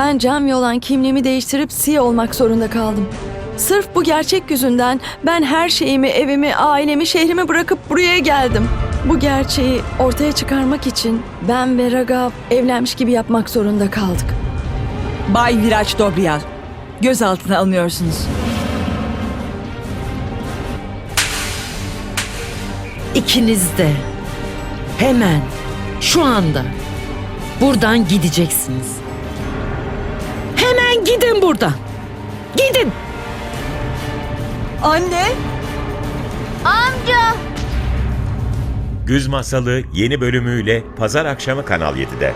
Ben Cami olan kimliğimi değiştirip Siye olmak zorunda kaldım. Sırf bu gerçek yüzünden ben her şeyimi, evimi, ailemi, şehrimi bırakıp buraya geldim. Bu gerçeği ortaya çıkarmak için ben ve Raga evlenmiş gibi yapmak zorunda kaldık. Bay Viraç Dobriyal, gözaltına alınıyorsunuz. İkiniz de hemen şu anda buradan gideceksiniz. Hemen gidin buradan. Gidin. Anne! Güz Masalı yeni bölümüyle pazar akşamı Kanal 7'de.